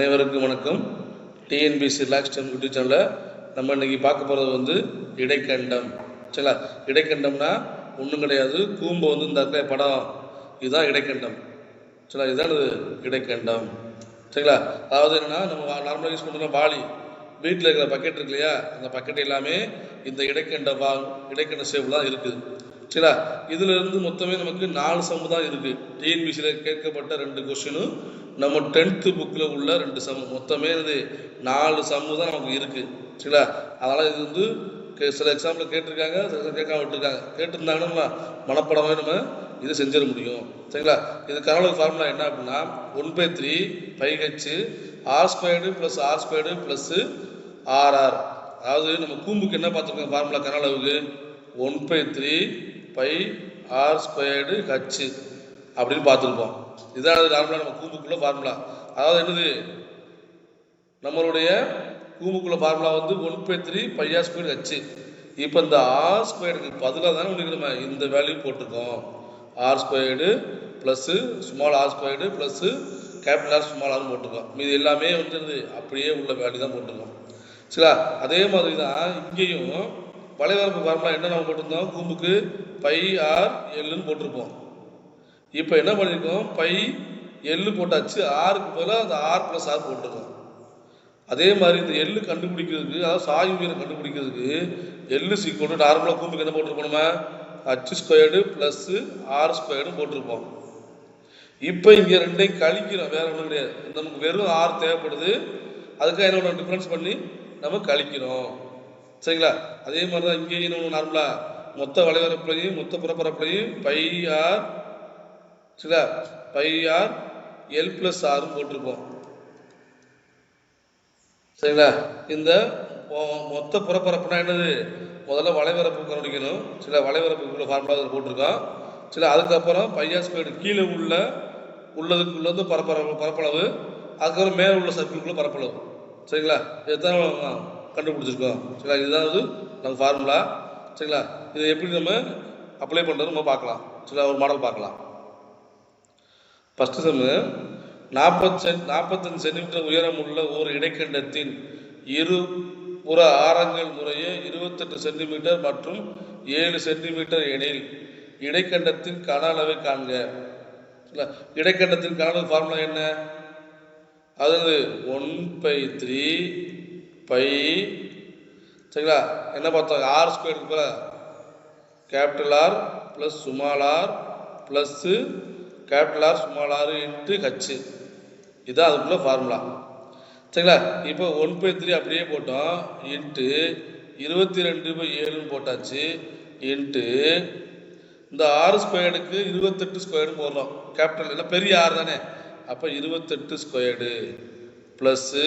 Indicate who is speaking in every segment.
Speaker 1: அனைவருக்கும் வணக்கம். TNPSC relax time YouTube சேனலில் நம்ம இன்னைக்கு பார்க்க போகிறது வந்து இடைக்கண்டம். சரிங்களா? இடைக்கண்டம்னா ஒன்றும் கிடையாது. கூம்பு வந்து இந்த இடத்துல படம். இதுதான் இடைக்கண்டம். சரிங்களா? இதுதான் இது இடைக்கண்டம். சரிங்களா? அதாவது என்னென்னா நம்ம நார்மலாக யூஸ் பண்ணுறோம் வாளி. வீட்டில் இருக்கிற பக்கெட் இருக்கு இல்லையா? அந்த பக்கெட் எல்லாமே இந்த இடைக்கண்ட வா இடைக்கண்ட சேவ் தான் இருக்குது. சரிங்களா? இதுல இருந்து மொத்தமே நமக்கு நாலு சம்மு தான் இருக்கு டிஎன்பிசியில் கேட்கப்பட்ட ரெண்டு கொஸ்டினும் நம்ம டென்த்து புக்கில் உள்ள ரெண்டு சம்மு மொத்தமே இது நாலு சம்மு தான் நமக்கு இருக்கு. சரிங்களா? அதனால் இது வந்து சில எக்ஸாம்பிள் கேட்டிருக்காங்க சில கேட்காம விட்டுருக்காங்க. கேட்டிருந்தாங்கன்னா நம்ம மனப்படமே நம்ம இது செஞ்சிட முடியும். சரிங்களா? இது கனவு ஃபார்முலா என்ன அப்படின்னா one by three by H R squared plus R squared plus R R அதாவது நம்ம கூம்புக்கு என்ன பார்த்துருக்கோம்? Formula கனளவுக்கு one by three by R squared H அப்படின்னு பார்த்துருப்போம். இதான் நார்மலாக நம்ம கூம்புக்குள்ள ஃபார்முலா அதாவது என்னது? நம்மளுடைய கூம்புக்குள்ள ஃபார்முலா வந்து one by three by R square H இப்போ இந்த ஆர் ஸ்கொயருக்கு பதிலாக தானே உங்களுக்கு நம்ம இந்த வேல்யூ போட்டிருக்கோம். R squared plus small R squared plus capital R small ஆர்னு போட்டிருக்கோம். மீது எல்லாமே வந்து அப்படியே உள்ள வேல்யூ தான் போட்டிருக்கோம். சரிங்களா அதே மாதிரி தான் இங்கேயும் வளைவரப்பு ஃபார்முலா என்ன நம்ம போட்டிருந்தோம்? கூம்புக்கு பை ஆர் எல்லுன்னு போட்டிருப்போம். இப்போ என்ன பண்ணியிருக்கோம் பை எள்ளு போட்டாச்சு. ஆருக்கு பதிலாக அந்த ஆர் ப்ளஸ் ஆர் போட்டிருக்கோம். அதே மாதிரி இந்த எள்ளு கண்டுபிடிக்கிறதுக்கு அதாவது சாய் உயிரை கண்டுபிடிக்கிறதுக்கு எள்ளு சீக்கோடு நார்மலாக கூம்புக்கு என்ன போட்டிருப்போம் நம்ம H squared plus R squared போட்டிருப்போம். இப்போ இங்கே ரெண்டையும் கழிக்கிறோம். வேற ஒன்றும் கிடையாது. நமக்கு வெறும் ஆர் தேவைப்படுது. அதுக்காக என்ன ஒன்று டிஃப்ரென்ஸ் பண்ணி நம்ம கழிக்கிறோம். சரிங்களா? அதே மாதிரி தான் இங்கேயும் நம்ம நார்மலாக மொத்த வளைவரப்புலையும் மொத்த புறப்பரப்புலையும் பை ஆர் சரிங்களா? பை ஆர் எல் ப்ளஸ் ஆர்னு போட்டிருப்போம் சரிங்களா? இந்த மொத்த புறப்பரப்புனா என்னது? முதல்ல வளைவரப்பு கண்டுபிடிக்கணும். சில வளைவரப்புக்குள்ள ஃபார்முலா போட்டிருக்கோம். சில அதுக்கப்புறம் பையா ஸ்கொயர் கீழே உள்ள உள்ளதுக்குள்ளது பரப்பரப்பு பரப்பளவு அதுக்கப்புறம் மேலே உள்ள சர்க்கிள்குள்ள பரப்பளவு. சரிங்களா? இதுதான் கண்டுபிடிச்சிருக்கோம். சரிங்களா? இதுதான் வந்து நம்ம ஃபார்முலா சரிங்களா? இதை எப்படி நம்ம அப்ளை பண்ணுறது நம்ம பார்க்கலாம். சரிங்களா? ஒரு மாடல் பார்க்கலாம். ஃபஸ்ட்டு செம்மு நாற்பது சென் நாற்பத்தஞ்சு சென்டிமீட்டர் உயரம் உள்ள ஒரு இடைக்கண்டத்தின் இரு புற ஆரங்கள் முறையே இருபத்தெட்டு சென்டிமீட்டர் மற்றும் ஏழு சென்டிமீட்டர் எனில் இடைக்கண்டத்தின் கன அளவை காண்க. இடைக்கண்டத்தின் கன அளவு ஃபார்முலா என்ன? அதாவது ஒன் பை த்ரீ பை. சரிங்களா? என்ன பார்த்தோம்? ஆர் ஸ்கொயர் இருக்குல்ல capital R plus small R plus capital R small R into H இதுதான் அதுக்குள்ளே ஃபார்முலா சரிங்களா? இப்போ ஒன் பை த்ரீ அப்படியே போட்டோம். இன்ட்டு இருபத்தி ரெண்டு பை ஏழுன்னு போட்டாச்சு. இன்ட்டு இந்த ஆறு ஸ்கொயர்டுக்கு இருபத்தெட்டு ஸ்கொயர்டு போடுறோம் கேபிட்டல் இல்லை பெரிய ஆறு தானே. அப்போ இருபத்தெட்டு ஸ்கொயர்டு ப்ளஸ்ஸு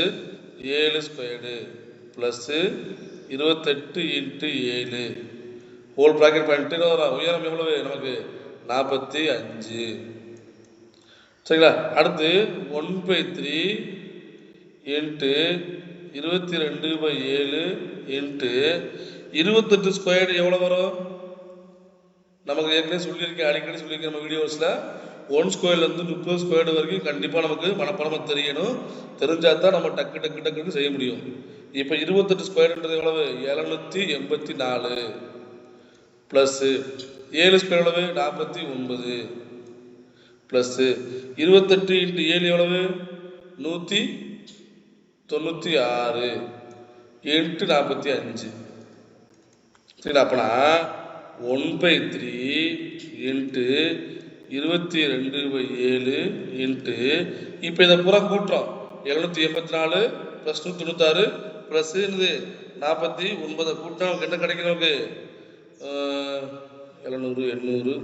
Speaker 1: ஏழு ஸ்கொயர்டு ப்ளஸ்ஸு இருபத்தெட்டு இன்ட்டு ஏழு. ஹோல் ப்ராக்கெட் பண்ணிட்டு உயரம் எவ்வளவு? நமக்கு நாற்பத்தி அஞ்சு. சரிங்களா? அடுத்து ஒன் பை த்ரீ இன்ட்டு இருபத்தி ரெண்டு பை ஏழு இன்ட்டு இருபத்தெட்டு ஸ்கொயர்டு எவ்வளோ வரும்? நமக்கு ஏற்கனவே சொல்லியிருக்கேன். அடிக்கடி சொல்லியிருக்கேன் நம்ம வீடியோஸில் ஒன் ஸ்கொயர்லேருந்து முப்பது ஸ்கொயர்டு வரைக்கும் கண்டிப்பாக நமக்கு மனப்பணமாக தெரியணும். தெரிஞ்சால் தான் நம்ம டக்கு டக்கு டக்குன்னு செய்ய முடியும். இப்போ இருபத்தெட்டு ஸ்கொயர்ன்றது எவ்வளவு? எழுநூற்றி எண்பத்தி நாலு ப்ளஸ்ஸு ஏழு ஸ்கொயர் எவ்வளவு? நாற்பத்தி ஒன்பது ப்ளஸ்ஸு இருபத்தெட்டு இன்ட்டு ஏழு எவ்வளவு? நூற்றி தொண்ணூற்றி ஆறு எட்டு நாற்பத்தி அஞ்சு. சரிங்களா? அப்போனா ஒன் பை த்ரீ இன்ட்டு இருபத்தி ரெண்டு பை ஏழு இன்ட்டு இப்போ இதை பூரா கூட்டுறோம். எழுநூற்றி எண்பத்தி நாலு ப்ளஸ் நூற்றி தொண்ணூத்தாறு ப்ளஸ் என்னது? நாற்பத்தி ஒன்பதை கூட்டினா நமக்கு என்ன கிடைக்கும் நமக்கு? ஆஹ், எழுநூறு எண்ணூறு.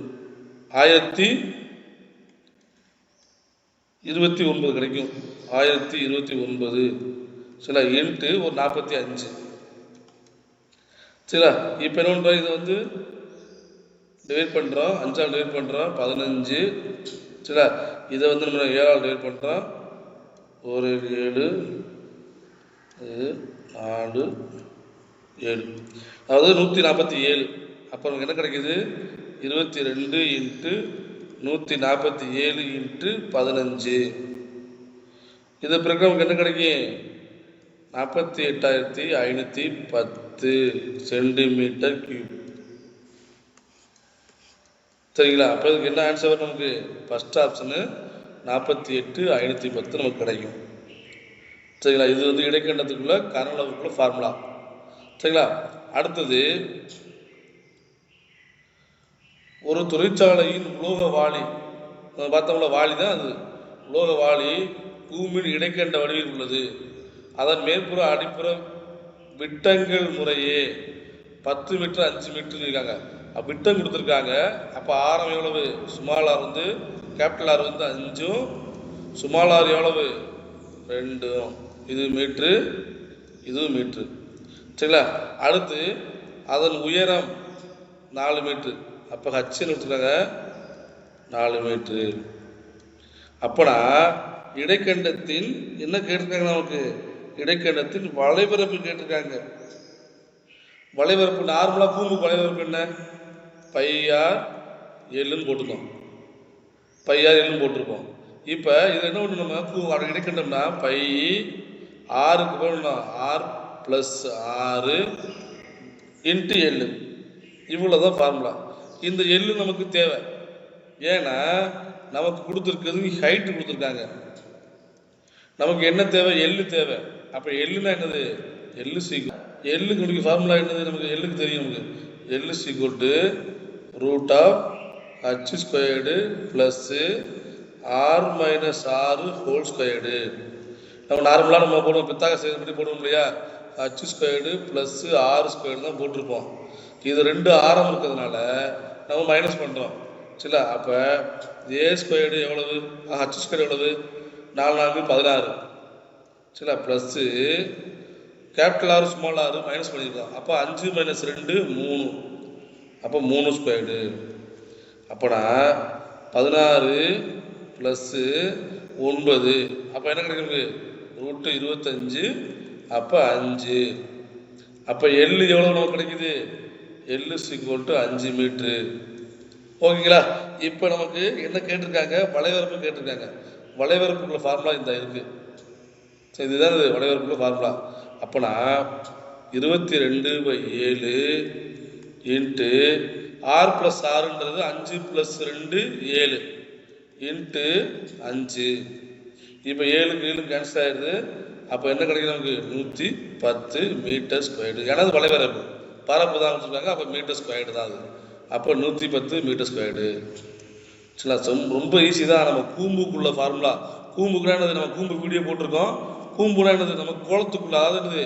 Speaker 1: ஆயிரத்தி இருபத்தி ஒன்பது கிடைக்கும். ஆயிரத்தி இருபத்தி ஒன்பது. சில இன்ட்டு ஒரு நாற்பத்தி அஞ்சு. சரிங்களா? இப்போ என்ன பண்ணுறோம் இதை வந்து டிவைட் பண்ணுறோம் அஞ்சால் டிவைட் பண்ணுறோம் பதினஞ்சு. சரிடா. இதை வந்து நம்ம ஏழால் டிவைட் பண்ணுறோம் ஒரு ஏழு நாலு ஏழு. அதாவது நூற்றி நாற்பத்தி ஏழு. அப்போ நமக்கு என்ன கிடைக்குது? இருபத்தி ரெண்டு இன்ட்டு நூற்றி நாற்பத்தி ஏழு இன்ட்டு பதினஞ்சு. இது பிறகு நமக்கு என்ன கிடைக்கும்? நாற்பத்தி எட்டாயிரத்தி ஐநூற்றி பத்து சென்டிமீட்டர் கியூப். சரிங்களா? அப்போ இதுக்கு என்ன ஆன்சர் வரும் நமக்கு? ஃபஸ்ட் ஆப்ஷனு நாற்பத்தி எட்டு ஐநூற்றி பத்து நமக்கு கிடைக்கும். சரிங்களா? இது வந்து இடைக்கண்டத்துக்குள்ள கனளவுக்குள்ள ஃபார்முலா சரிங்களா? அடுத்தது ஒரு தொழிற்சாலையின் உலோக வாளி நம்ம பார்த்தோம்ல வாளி தான் அது. உலோக வாளி பூமியின் இடைக்கண்ட வடிவில் உள்ளது. அதன் மேற்புற அடிப்புற விட்டங்கள் முறையே பத்து மீட்டர் அஞ்சு மீட்டர் இருக்காங்க. விட்டம் கொடுத்துருக்காங்க. அப்போ ஆரம் எவ்வளவு? சுமால் ஆர் வந்து கேபிட்டல் ஆர் வந்து அஞ்சும் சுமால் ஆர் எவ்வளவு? ரெண்டும். இது மீட்ரு இதுவும் மீட்ரு சரிங்களா? அடுத்து அதன் உயரம் நாலு மீட்ரு அப்போ ஹச்சுன்னு கொடுத்துருக்காங்க. நாலு மீட்ரு அப்போனா இடைக்கண்டத்தின் என்ன கேட்டிருக்காங்க நமக்கு? இடைக்கண்டத்தின் வளைபரப்பு கேட்டிருக்காங்க. வளைபரப்பு நார்மலாக பூம்பு வளைபரப்பு என்ன? பையார் எள்ளுன்னு போட்டிருக்கோம் பையார் எள்ளுன்னு போட்டிருப்போம். இப்போ இது என்ன ஒன்று நம்ம பூ அது இடைக்கண்டம்னா பை ஆறுக்கு போகணும் ஆர் ப்ளஸ் ஆறு இன்ட்டு எள்ளு. இவ்வளோ தான் ஃபார்முலா இந்த எள்ளு நமக்கு தேவை. ஏன்னா நமக்கு கொடுத்துருக்கிறது ஹைட்டு கொடுத்துருக்காங்க. நமக்கு என்ன தேவை? எள்ளு தேவை. அப்போ எள்ளுனா என்னது? எள்ளு சீக்கிரம் எள்ளுக்கு நமக்கு ஃபார்முலா என்னது? நமக்கு எள்ளுக்கு தெரியும் நமக்கு. எள்ளு சீக்கிரம் root of H squared plus R minus R whole squared நம்ம நார்மலாக நம்ம போடுவோம். பித்தாக செய்யறபடி போடுவோம் இல்லையா? H squared plus R squared தான் போட்டிருப்போம். இது ரெண்டு ஆரம் இருக்கிறதுனால நம்ம மைனஸ் பண்ணுறோம் சரிங்களா? அப்போ ஏ ஸ்கொயர்டு எவ்வளவு? ஹச் ஸ்கொயர்டு எவ்வளவு? நாலு நான்கு பதினாறு. சரிங்களா? Plus capital R small R minus பண்ணியிருக்கோம் அப்போ அஞ்சு மைனஸ் ரெண்டு மூணு. அப்போ மூணு ஸ்கொயர்டு அப்போனா பதினாறு ப்ளஸ்ஸு ஒன்பது. அப்போ என்ன கிடைக்கிறது ரூட்டு இருபத்தஞ்சு அப்போ அஞ்சு. அப்போ எள்ளு எவ்வளோ நமக்கு கிடைக்குது? எள்ளு சீக்வல் டு அஞ்சு மீட்ரு ஓகேங்களா இப்போ நமக்கு என்ன கேட்டிருக்காங்க? வளைவரப்பு கேட்டிருக்காங்க. வளைவரப்புக்குள்ள ஃபார்முலா இந்த இருக்குது சரி இதுதான் இது வளைவரப்புக்குள்ள ஃபார்முலா அப்போனா இருபத்தி ரெண்டு பை ஏழு இன்ட்டு ஆறு ப்ளஸ் ஆறுன்றது அஞ்சு ப்ளஸ் ரெண்டு ஏழு. இன்ட்டு அஞ்சு. இப்போ ஏழுக்கு ஏழு கேன்சல் ஆயிடுது. அப்போ என்ன கிடைக்கும் நமக்கு? நூற்றி பத்து மீட்டர் ஸ்கொயர்டு ஏன்னா அது வளைவரப்பு பரப்பு தான் வச்சுருக்காங்க அப்போ மீட்டர் ஸ்கொயர்டு தான் அது. அப்போ நூற்றி பத்து மீட்டர் ஸ்கொயர்டு சரிங்களா ரொம்ப ஈஸி தான். நம்ம கூம்புக்குள்ள ஃபார்முலா கூம்புக்குனா என்னது? நம்ம கூம்பு வீடியோ போட்டிருக்கோம். கூம்புனா என்னது? நம்ம கோலத்துக்குள்ள அதாவது என்னது?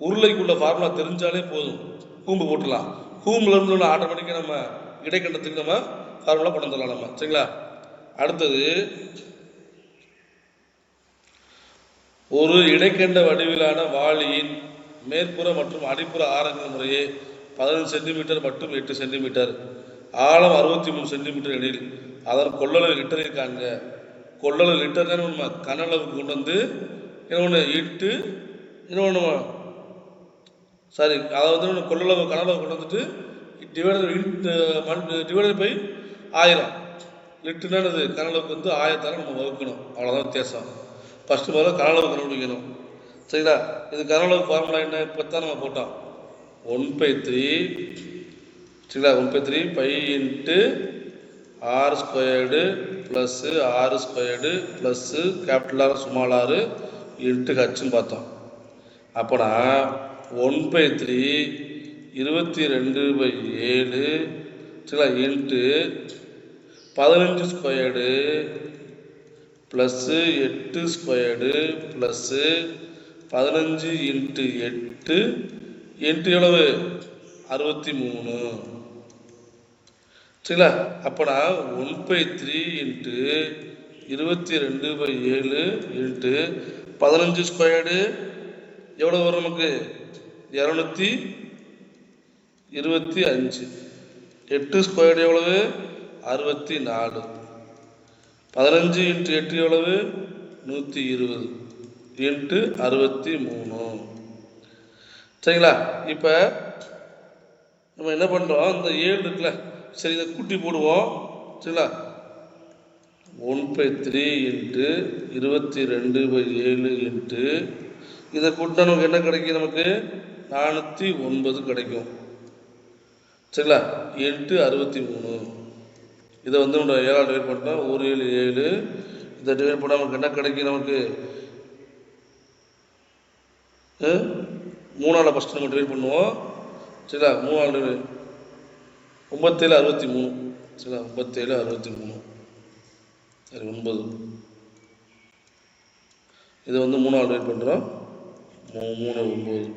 Speaker 1: உருளைக்குள்ள ஃபார்முலா தெரிஞ்சாலே போதும். கூம்பு போட்டுடலாம். கூம்புல இருந்து ஆட்டோமேட்டிக்காக நம்ம இடைக்கண்டத்துக்கு நம்ம ஃபார்முலா கொண்டு வந்துடலாம் நம்ம. சரிங்களா? அடுத்தது ஒரு இடைக்கண்ட வடிவிலான வாளியின் மேற்புற மற்றும் அடிப்புற ஆரங்கள் முறையே பதினஞ்சு சென்டிமீட்டர் மற்றும் எட்டு சென்டிமீட்டர். ஆழம் அறுபத்தி மூணு சென்டிமீட்டர் இடையில் அதன் கொள்ளளவு லிட்டர் காண்க. கொள்ளளவு லிட்டர் நம்ம கனளவுக்கு கொண்டு வந்து இன்னொன்று இட்டு இன்னொன்று சாரி அதை வந்து இன்னொன்று கொள்ளளவு கனளவு கொண்டு வந்துட்டு டிவைடர் டிவைடர் பை ஆயிரம். லிட்டர்னானது கனளவுக்கு வந்து ஆயிரத்தால நம்ம வகுக்கணும். அவ்வளோதான் வித்தியாசம். ஃபஸ்ட்டு முதல்ல கனளவு கண்டுபிடிக்கணும். சரிங்களா? இது கனளவு ஃபார்முலா என்ன? இப்போ தான் நம்ம போட்டோம். ஒன் பை த்ரீ சரிங்களா? One by three pi into R squared plus R squared plus capital R small R into ஹச்சுன்னு பார்த்தோம். அப்போனா ஒன் பை த்ரீ இருபத்தி ரெண்டு பை ஏழு சில இன்ட்டு பதினஞ்சு ஸ்கொயர்டு ப்ளஸ்ஸு எட்டு ஸ்கொயர்டு ப்ளஸ்ஸு பதினஞ்சு இன்ட்டு எட்டு. இன்ட்டு எவ்வளவு? அறுபத்தி மூணு. சரிங்களா அப்போனா ஒன் பை த்ரீ இன்ட்டு இருபத்தி ரெண்டு பை ஏழு இன்ட்டு பதினஞ்சு ஸ்கொயர்டு எவ்வளோ வரும் நமக்கு? இரநூத்தி இருபத்தி அஞ்சு. எட்டு ஸ்கொயர்டு எவ்வளவு? அறுபத்தி நாலு பதினஞ்சு இன்ட்டு எட்டு எவ்வளவு? நூற்றி இருபது. இன்ட்டு அறுபத்தி மூணு சரிங்களா? இப்போ நம்ம என்ன பண்ணுறோம் இந்த ஏழு இருக்குல்ல? சரி இதை கூட்டி போடுவோம். சரிங்களா? ஒன் பை த்ரீ இன்ட்டு இருபத்தி ரெண்டு பை ஏழு இன்ட்டு இதை கூட்டினா நமக்கு என்ன கிடைக்கும் நமக்கு? நானூற்றி ஒன்பது கிடைக்கும். சரிங்களா? எட்டு அறுபத்தி மூணு. இதை வந்து நம்ம ஏழால் டிவைட் பண்ணோம் ஒரு ஏழு ஏழு. இதை டிவைட் பண்ணால் நமக்கு என்ன கிடைக்கும் நமக்கு? மூணாவில் ஃபஸ்ட்டு நம்ம டிவைட் பண்ணுவோம். சரிங்களா? மூணாவது ஒம்பத்தேழு அறுபத்தி மூணு. சரிங்களா? ஒம்பத்தேழு அறுபத்தி மூணு. சரி ஒன்பது. இது வந்து மூணாவது டிவைட் பண்ணுறோம் மூணு ஒம்பது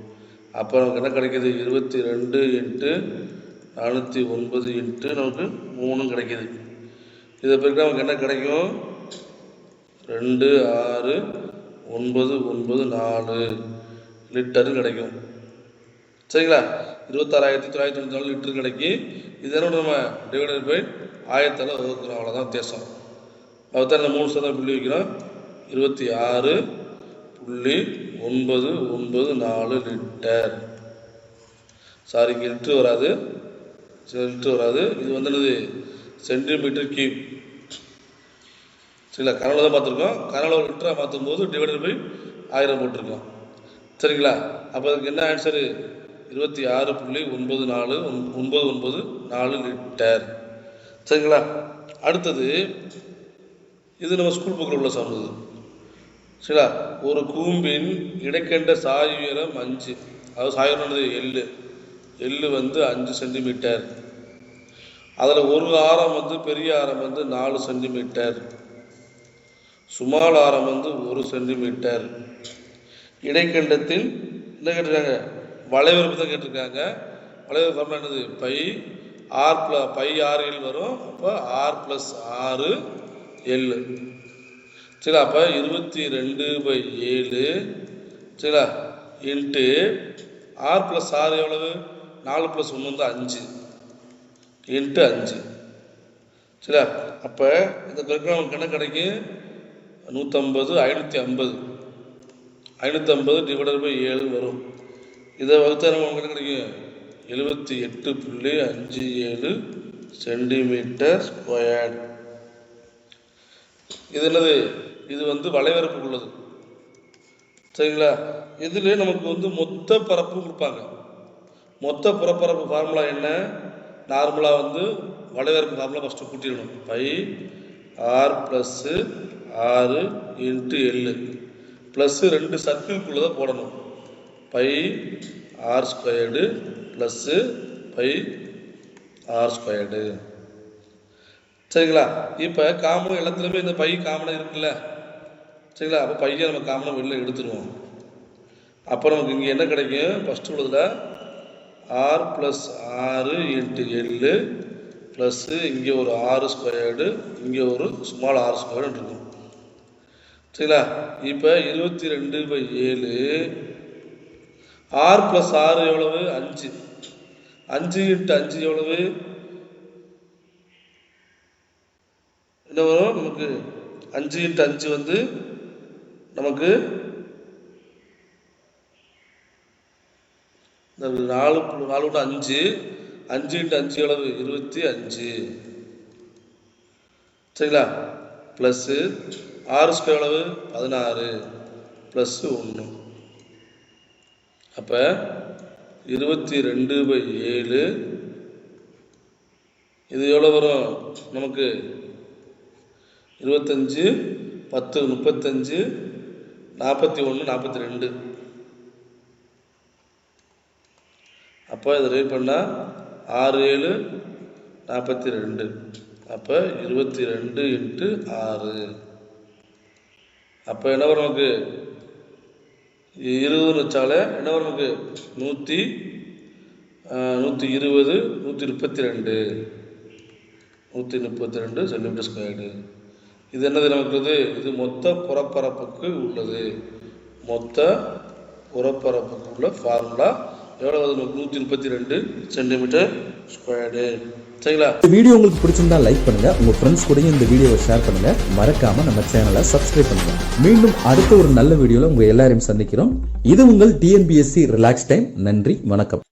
Speaker 1: அப்போ நமக்கு என்ன கிடைக்கிது? இருபத்தி ரெண்டு இன்ட்டு நானூற்றி ஒன்பது இன்ட்டு நமக்கு மூணும் கிடைக்கிது. இதை பிறகு நமக்கு என்ன கிடைக்கும்? ரெண்டு ஆறு ஒன்பது ஒன்பது நாலு லிட்டரும் கிடைக்கும். சரிங்களா? இருபத்தாறாயிரத்தி தொள்ளாயிரத்தி தொண்ணூற்றி நாலு லிட்டர் கிடைக்கி இதனோட நம்ம டிவைடட் பை ஆயிரத்தால் வகுக்கிறோம் அவ்வளோதான் வித்தியாசம் அதுதான் இந்த மூணு சதம் புள்ளி வைக்கிறோம்? இருபத்தி ஆறு புள்ளி ஒன்பது ஒன்பது நாலு லிட்டர். சாரி இங்கே லிட்டர் வராது. சரி லிட்டர் வராது. இது வந்து என்னது? சென்டிமீட்டர் கியூப் சரிங்களா? கனவுல தான் பார்த்துருக்கோம். கனவுல ஒரு லிட்டராக மாற்றும் போது டிவைடட் பை ஆயிரம் போட்டிருக்கோம். சரிங்களா? அப்போ அதுக்கு என்ன ஆன்சரு இருபத்தி ஆறு புள்ளி ஒன்பது நாலு ஒன்- ஒன்பது ஒன்பது நாலு லிட்டர். சரிங்களா? அடுத்தது இது நம்ம ஸ்கூல் புக்கில் உள்ள சார்ந்தது. சரிங்களா ஒரு கூம்பின் இடைக்கண்ட சாய் உயரம் அஞ்சு. அதாவது சாய் உயரம்ன்றது எள்ளு. எள்ளு வந்து அஞ்சு சென்டிமீட்டர். அதில் ஒரு ஆரம் வந்து பெரிய ஆரம் வந்து நாலு சென்டிமீட்டர். சுமால் ஆரம் வந்து ஒரு சென்டிமீட்டர். இடைக்கண்டத்தின் என்ன கேட்டிருக்காங்க? வளைவரப்பு தான் கேட்டிருக்காங்க. வளைவரப்பு என்னது? Pi R plus pi R L வரும். அப்போ ஆர் ப்ளஸ் ஆறு எல் சரி அப்போ இருபத்தி ரெண்டு பை ஏழு சரிங்களா இன்ட்டு ஆர் ப்ளஸ் ஆறு எவ்வளவு? நாலு ப்ளஸ் ஒன்று வந்து அஞ்சு. இன்ட்டு அஞ்சு. சரியா அப்போ இந்த பெருக்கம் நமக்கு என்ன கிடைக்கும்? நூற்றம்பது ஐநூற்றி ஐம்பது. ஐநூற்றி ஐம்பது டிவைடட் பை ஏழு வரும். இதை வகுத்தா நமக்கு என்ன கிடைக்கும்? எழுபத்தி எட்டு புள்ளி அஞ்சு ஏழு சென்டிமீட்டர் ஸ்கொயர் இது என்னது? இது வந்து வளைவரப்புக்கு உள்ளது சரிங்களா? இதில் நமக்கு வந்து மொத்த பரப்பு கொடுப்பாங்க. மொத்த புறப்பரப்பு ஃபார்முலா என்ன? நார்மலாக வந்து வளைவரப்பு formula first கூட்டிடணும். Pi R plus R into L plus ரெண்டு சர்க்கிள்குள்ளே தான் போடணும். Pi R squared plus pi R squared சரிங்களா? இப்போ காமன் எல்லாத்துலேயுமே இந்த பை காமனாக இருக்குல்ல? சரிங்களா? அப்போ பையன் நம்ம காமனாக வெளில எடுத்துருவோம். அப்போ நமக்கு இங்கே என்ன கிடைக்கும்? First உள்ளதில் R plus R into L plus இங்கே ஒரு ஆறு ஸ்கொயர்டு இங்கே ஒரு ஸ்மால் ஆறு ஸ்கொயர்டுன்னு இருக்கும். சரிங்களா? இப்போ இருபத்தி ரெண்டு பை ஏழு ஆறு ப்ளஸ் ஆறு எவ்வளவு? அஞ்சு. அஞ்சு இன்ட்டு அஞ்சு எவ்வளவு? என்ன வரும்? நமக்கு அஞ்சு இன்ட்டு அஞ்சு வந்து நமக்கு நாலு நாலு விட்டு அஞ்சு அஞ்சு இன்ட்டு அஞ்சு எவ்வளவு? இருபத்தி அஞ்சு. சரிங்களா? ப்ளஸ்ஸு ஆறு ஸ்கொயர் எவ்வளவு? பதினாறு. ப்ளஸ்ஸு ஒன்று அப்போ இருபத்தி ரெண்டு பை ஏழு. இது எவ்வளோ வரும்? நமக்கு இருபத்தஞ்சு பத்து முப்பத்தஞ்சு நாற்பத்தி ஒன்று நாற்பத்தி ரெண்டு. அப்போ இதை ரீட் பண்ணால் ஆறு ஏழு நாற்பத்தி ரெண்டு. அப்போ இருபத்தி ரெண்டு இன்ட்டு ஆறு. அப்போ என்ன வரும் நமக்கு? இருபது வச்சாலே என்ன வரும் நமக்கு? நூற்றி நூற்றி இருபது நூற்றி முப்பத்தி ரெண்டு. நூற்றி முப்பத்தி ரெண்டு சென்டிமீட்டர் ஸ்கொயர்டு இது என்னது நமக்கு இது மொத்த புறப்பரப்புக்கு உள்ளது. மொத்த புறப்பரப்புக்கு உள்ள ஃபார்முலா எவ்வளோ நூற்றி முப்பத்தி ரெண்டு சென்டிமீட்டர் ஸ்கொயர்டு சரிங்களா?
Speaker 2: இந்த வீடியோ உங்களுக்கு பிடிச்சிருந்தா லைக் பண்ணுங்க. உங்க ஃப்ரெண்ட்ஸ் கூட இந்த வீடியோவை ஷேர் பண்ணுங்க. மறக்காம நம்ம சேனலை சப்ஸ்கிரைப் பண்ணுங்க. மீண்டும் அடுத்த ஒரு நல்ல வீடியோல உங்க எல்லாரையும் சந்திக்கிறோம். இது உங்கள் டிஎன்பிஎஸ்சி ரிலாக்ஸ் டைம் நன்றி வணக்கம்.